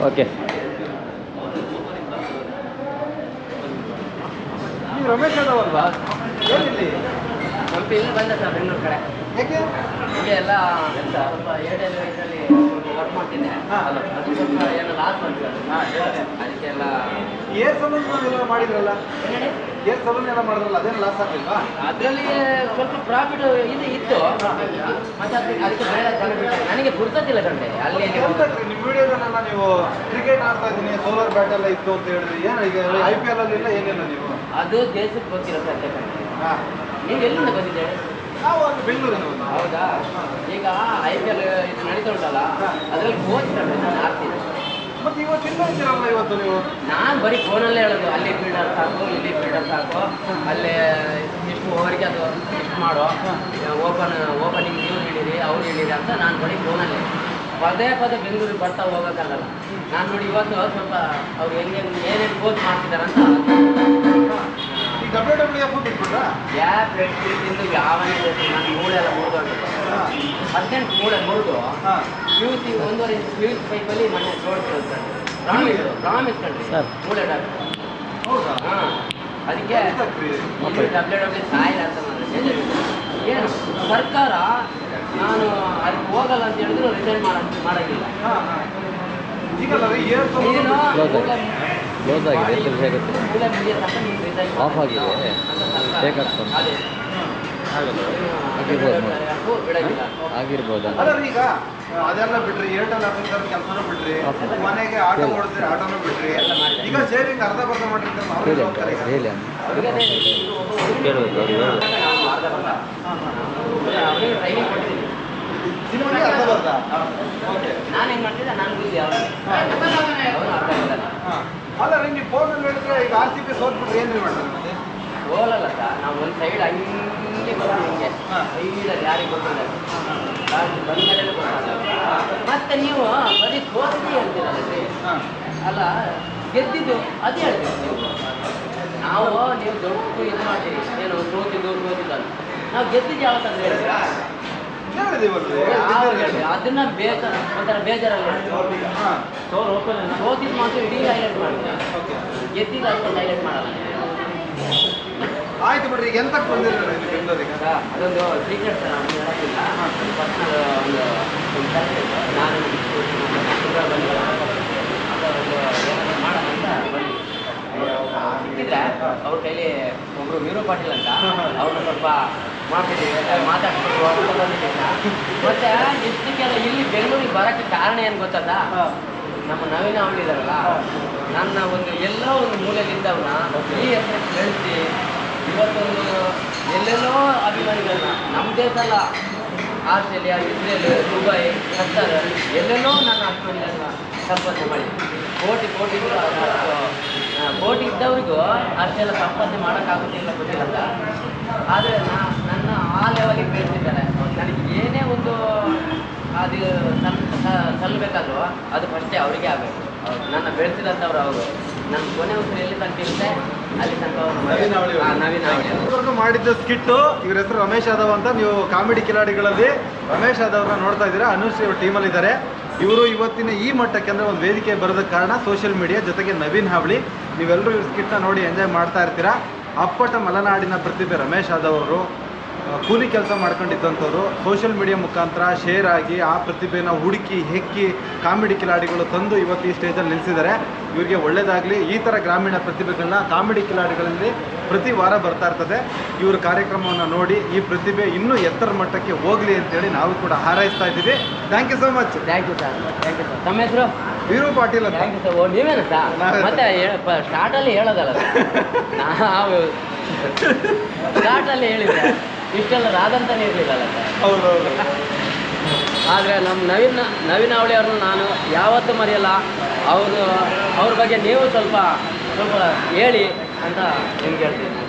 Okay. ನೀವು ರಮೇಶ್ ಅದವಲ್ವಾ ಏನಿಲ್ಲಿ ಸ್ವಲ್ಪ ಇಲ್ಲಿ ಬಂದ ಸರ್ ಬೆಂಗಳೂರು ಕಡೆ. ಯಾಕೆ? ಹೀಗೆ ಎಲ್ಲ ಸ್ವಲ್ಪ ಏರ್ಟೆಲ್ ಇದರಲ್ಲಿ ವರ್ಕ್ ಮಾಡ್ತೀನಿ ಹಾ. ಅಲ್ಲ, ಅದು ಸ್ವಲ್ಪ ಏನೋ ಲಾಸ್ ಬಂತು. ಅದಕ್ಕೆಲ್ಲ ಏರ್ ಸಂಬಂಧ ಎಲ್ಲ ಮಾಡಿದ್ರಲ್ಲ? ಏರ್ ಸಲೂನ್ ಎಲ್ಲ ಮಾಡಿದ್ರಲ್ಲ ಅದೇನು ಲಾಸ್ ಆಗ್ಲಿಲ್ವಾ? ಅದರಲ್ಲಿ ಸ್ವಲ್ಪ ಪ್ರಾಫಿಟ್ ಇದು ಇತ್ತು. ಮತ್ತೆ ಅದಕ್ಕೆ ಜನ ನನಗೆ ಗುರ್ತದಿಲ್ಲ ಕಂಡೆ ಅಲ್ಲಿ ಹೋಗಿ- ನಿಮ್ಮ ನೀವು ಕ್ರಿಕೆಟ್ ಆಡ್ತಾ ಇದ್ದೀನಿ ಸೋಲಾರ್ ಬ್ಯಾಟ್ ಎಲ್ಲ ಇತ್ತು ಅಂತ ಹೇಳಿದ್ರಿ. ಏನು ಈಗ ಐ ಪಿ ಎಲ್ ಅಲ್ಲಿ ಇಲ್ಲ ಏನಿಲ್ಲ ನೀವು? ಅದು ದೇಶಕ್ಕೆ ಗೊತ್ತಿರೋ ಸತ್ಯ ಕಂಡೆ ಹಾ. ನೀವು ಎಲ್ಲಿಂದ ಬಂದಿದ್ದೇವೆ ನಾವು ಅಲ್ಲಿ ಬೆಂಗಳೂರಿನ ಹೌದಾ? ಈಗ ಐ ಪಿ ಎಲ್ ಇದು ನಡೀತಾ ಉಂಟಲ್ಲ ಹಾ. ಅದರಲ್ಲಿ ಕೋಚ್ ಕಂಡೆ ನಾನು ಆಡ್ತೀನಿ ಮತ್ತೆ ಇವತ್ತು ಇಲ್ಲ ಇದ್ದೀರಲ್ಲ ಇವತ್ತು ನೀವು ನಾನು ಬರೀ ಫೋನಲ್ಲೇ ಹೇಳೋದು. ಅಲ್ಲಿ ಫೀಲ್ಡರ್ ಸಾಕು ಇಲ್ಲಿ ಫೀಲ್ಡರ್ ಸಾಕು. ಅಲ್ಲಿ ಇಷ್ಟು ಓವರ್ಗೆ ಅದು ಇಷ್ಟು ಮಾಡೋ ಓಪನ್ ಓಪನಿಂಗ್ ನೀವು ಹೇಳಿರಿ ಅವ್ರು ಹೇಳಿರಿ ಅಂತ ನಾನು ಬರೀ ಫೋನಲ್ಲೇ ಪದೇ ಪದೇ ಬೆಂಗಳೂರಿಗೆ ಬರ್ತಾ ಹೋಗೋಕ್ಕಾಗಲ್ಲ. ನಾನು ನೋಡಿ ಇವತ್ತು ಸ್ವಲ್ಪ ಅವ್ರು ಹೆಂಗೆ ಏನೇನು ಕೋಚ್ ಮಾಡ್ತಿದ್ದಾರೆ ಅಂತ ಈ ಡಬ್ಲ್ಯೂ ಡಬ್ಲ್ಯೂ ಎಫ್ ಬಿಟ್ಬಿಟ್ರಾ ಯಾವ ತಿಂದು ಯಾವನೇ ನನ್ನ ಮೂಳೆಲ್ಲ ಹದಿನೆಂಟು ಮೂಳೆ ಮುರಿದು ಪಿ ಯು ಸಿ ಒಂದೂವರೆ ಯು ಸಿ ಪೈಪಲ್ಲಿ ಮನೆ ಕಂಡ್ರಿ ಸರ್. ಅದಕ್ಕೆ ಏನು? ಸರ್ಕಾರ ನಾನು ಅದಕ್ಕೆ ಹೋಗಲ್ಲ ಅಂತ ಹೇಳಿದ್ರು ರಿಸೈನ್ ಮಾಡ ಮಾಡಂಗಿಲ್ಲ. ಮೂಳೆ- ಆಗಿದೆ. Close ಆಗಿದೆ. ಆಗಿರ್ಬೋದು. ಆಗಿರ್ಬೋದಾ. ಅಲ್ಲ ಈಗ ಅದೆಲ್ಲ ಬಿಟ್ರಿ ಏರ್ಟೆಲ್ ಆಫೀಸರ್ ಕೆಲಸನೂ ಬಿಟ್ರಿ ಮನೆಗೆ ಆಟೋ ಮಾಡಿದ್ರೆ ಆಟೋನೂ ಬಿಟ್ರಿ. ಈಗ ಸೇವಿಂಗ್ ಅರ್ಧ ಬರ್ಧ ಮಾಡಿರ್ತಾರೆ ಹೋಗ್ತಾರೆ ಅರ್ಧ ಬರ್ಧ. ಸಿನಿಮಾಗೆ ಅರ್ಧ ನಾನು ಹೆಂಗ್ ಮಾಡ್ತಿದ್ದೆ ನಾನು. ಅಲ್ಲ ರೀ ನೀವು ಫೋನಲ್ಲಿ ಹೇಳಿದ್ರೆ ಈಗ ಆರ್ ಸಿ ಪಿ ಸೋತ್ಬಿಟ್ರೆ ಏನ್ರಿ ಮಾಡ್ತಾರೆ ಹೋಲಲ್ಲ ಹೋಗಲ್ಲ ಸರ್ ನಾವು ಒಂದು ಸೈಡ್ ಹಂಗೆ ಬರ್ತೀವಿ ಹಿಂಗೆ. ಹಾ. ಸೈಡಲ್ಲಿ ಯಾರಿಗೆ ಗೊತ್ತಿಲ್ಲ. ಬಂದ ಮೇಲೆ ಗೊತ್ತಾಗಲ್ಲ. ಮತ್ತೆ ನೀವು ಬರೀ ತೋರಿಸಿ ಹೇಳ್ತೀರಲ್ರಿ ಅಲ್ಲ ಗೆದ್ದಿದ್ದು ಅದು ಹೇಳ್ತೀವಿ ನೀವು. ನಾವು ನೀವು ದೊಡ್ಡ ಇದು ಮಾಡ್ತೀರಿ. ಏನು ಸೋತಿದ್ದು ಸೋತಿದ್ದಲ್ಲ ನಾವು ಗೆದ್ದಿದ್ದು ಯಾವತ್ತಂದ್ರೆ ಹೇಳ್ತೀರಾ ಅದನ್ನ ಬೇಜಾರ ಒಂಥರ ಬೇಜಾರಲ್ಲ ಸೋತಿದ್ದು ಮಾತ್ರ ಇಡೀ ಹೈಲೈಟ್ ಮಾಡ್ತೀವಿ ಗೆದ್ದಿದ್ದು ಅಷ್ಟೊಂದು ಹೈಲೈಟ್ ಮಾಡಲ್ಲ. ಆಯ್ತು ಬಿಡ್ರಿ ಈಗ ಎಂತಕ್ಕೆ ಈಗ ಅದೊಂದು ಸೀಕ್ರೆಟ್ ನಾನು ಪರ್ಸನಲ್ ಒಂದು ಒಂದು ಕೆಲಸ ಇತ್ತು ನಾನು ಶುಕ್ರವಾರ ಬಂದಿಲ್ಲ ಅದೊಂದು ಏನಾದ್ರು ಮಾಡೋಣ ಅಂತ ಬಂದ್ವಿ ಸಿಕ್ಕಿದ್ರೆ ಅವ್ರ ಕೈಲಿ ಒಬ್ರು ವೀರು ಪಾಟೀಲ್ ಅಂತ. ಅವ್ರನ್ನ ಸ್ವಲ್ಪ ಮಾಡ್ತಿದ್ದೀವಿ ಮಾತಾಡ್ತಿದ್ರು ಅಂತ ಮತ್ತೆ ಇಷ್ಟಕ್ಕೆಲ್ಲ ಇಲ್ಲಿ ಬೆಂಗಳೂರಿಗೆ ಬರೋಕ್ಕೆ ಕಾರಣ ಏನು ಗೊತ್ತಲ್ಲ? ನಮ್ಮ ನವೀನ ಅವಳಿದಾರಲ್ಲ ನನ್ನ ಒಂದು ಎಲ್ಲ ಒಂದು ಮೂಲೆಯಲ್ಲಿದ್ದವನ್ನ ಈ ಹೆಸರು ಬೆಳೆಸಿ ಇವತ್ತೊಂದು ಎಲ್ಲೆಲ್ಲೋ ಅಭಿಮಾನಿಗಳನ್ನ ನಮ್ಮ ದೇಶಲ್ಲ, ಆಸ್ಟ್ರೇಲಿಯಾ, ಇಸ್ರೇಲ್, ದುಬೈ ಕತ್ತಾರ್ ಎಲ್ಲೆಲ್ಲೋ ನನ್ನ ಅಭಿಮಾನಿಗಳನ್ನ ಸಂಪಾದನೆ ಮಾಡಿ. ಕೋಟಿ ಕೋಟಿ ಕೋಟಿ ಇದ್ದವ್ರಿಗೂ ಅಷ್ಟೆಲ್ಲ ಸಂಪಾದನೆ ಮಾಡೋಕ್ಕಾಗುತ್ತಿಲ್ಲ ಗೊತ್ತಿಲ್ಲ ಆದರೆ ನನ್ನ ಆ ಲೆವೆಲಿಗೆ ಬೆಳೆಸಿದ್ದಾರೆ ನನಗೆ ಏನೇ ಒಂದು ಅದು ಸಲ್ ಸಲ್ಲಬೇಕಾದ್ರೂ ಅದು ಫಸ್ಟೇ ಅವರಿಗೆ ಆಗಬೇಕು. ನನ್ನ ಬೆಳೆಸಿದಂಥವ್ರು ಅವರು. ನನ್ನ ಕೊನೆ ಎಲ್ಲಿ ತನಕ ಇರುತ್ತೆ ಅಲ್ಲಿ ತನಕ ಮಾಡಿದ್ದ ಸ್ಕಿಟ್ಟು ಇವ್ರ ಹೆಸರು ರಮೇಶ್ ಯಾದವ್ ಅಂತ ನೀವು ಕಾಮಿಡಿ ಕಿಲಾಡಿಗಳಲ್ಲಿ ರಮೇಶ್ ಯಾದವ್ರನ್ನ ನೋಡ್ತಾ ಇದ್ದೀರಾ. ಅನುಶ್ರೀ ಅವ್ರ ಟೀಮಲ್ಲಿ ಇದ್ದಾರೆ. ಇವರು ಇವತ್ತಿನ ಈ ಮಟ್ಟಕ್ಕೆ ಅಂದರೆ ಒಂದು ವೇದಿಕೆ ಬರೋದಕ್ಕೆ ಕಾರಣ ಸೋಷಿಯಲ್ ಮೀಡಿಯಾ ಜೊತೆಗೆ ನವೀನ್ ಹಾವಳಿ. ನೀವೆಲ್ಲರೂ ಇವ್ರ ಸ್ಕಿಟ್ನ ನೋಡಿ ಎಂಜಾಯ್ ಮಾಡ್ತಾ ಇರ್ತೀರಾ. ಅಪ್ಪಟ ಮಲೆನಾಡಿನ ಪ್ರತಿಭೆ ರಮೇಶ್ ಯಾದವ್ ಅವರು. ಕೂಲಿ ಕೆಲಸ ಮಾಡ್ಕೊಂಡಿದ್ದಂಥವ್ರು ಸೋಷಿಯಲ್ ಮೀಡಿಯಾ ಮುಖಾಂತರ ಶೇರ್ ಆಗಿ ಆ ಪ್ರತಿಭೆನ ಹುಡುಕಿ ಹೆಕ್ಕಿ ಕಾಮಿಡಿ ಕಿಲಾಡಿಗಳು ತಂದು ಇವತ್ತು ಈ ಸ್ಟೇಜಲ್ಲಿ ನಿಲ್ಲಿಸಿದ್ದಾರೆ ಇವರಿಗೆ ಒಳ್ಳೇದಾಗಲಿ ಈ ಥರ ಗ್ರಾಮೀಣ ಪ್ರತಿಭೆಗಳನ್ನ ಕಾಮಿಡಿ ಕಿಲಾಡಿಗಳಲ್ಲಿ ಪ್ರತಿ ವಾರ ಬರ್ತಾ ಇರ್ತದೆ. ಇವ್ರ ಕಾರ್ಯಕ್ರಮವನ್ನು ನೋಡಿ ಈ ಪ್ರತಿಭೆ ಇನ್ನೂ ಎತ್ತರ ಮಟ್ಟಕ್ಕೆ ಹೋಗಲಿ ಅಂತೇಳಿ ನಾವು ಕೂಡ ಹಾರೈಸ್ತಾ ಇದ್ದೀವಿ. Thank you so much thank you sir thank you sir ತಮ್ಮ ಹೆಸರು? Veeru Patil thank you sir ನೀವೇನ ಸರ್. ಮತ್ತೆ ಸ್ಟಾರ್ಟಲ್ಲಿ ಹೇಳೋದಲ್ಲ ನಾವು ಸ್ಟಾರ್ಟಲ್ಲಿ ಹೇಳಿದ್ರೆ ಇಷ್ಟೆಲ್ಲ ರಾದಂತಾನೆ ಇರಲಿಲ್ಲಲ್ಲ ಹೌದು ಹೌದು ಆದರೆ ನಮ್ಮ ನವೀನ್ ನವೀನ್ ಅವಳಿ ಅವ್ರನ್ನ ನಾನು ಯಾವತ್ತೂ ಮರೆಯಲ್ಲ. ಅವರು ಅವ್ರ ಬಗ್ಗೆ ನೀವು ಸ್ವಲ್ಪ ಸ್ವಲ್ಪ ಹೇಳಿ ಅಂತ ನಿಮ್ಗೆ ಹೇಳ್ತೀನಿ.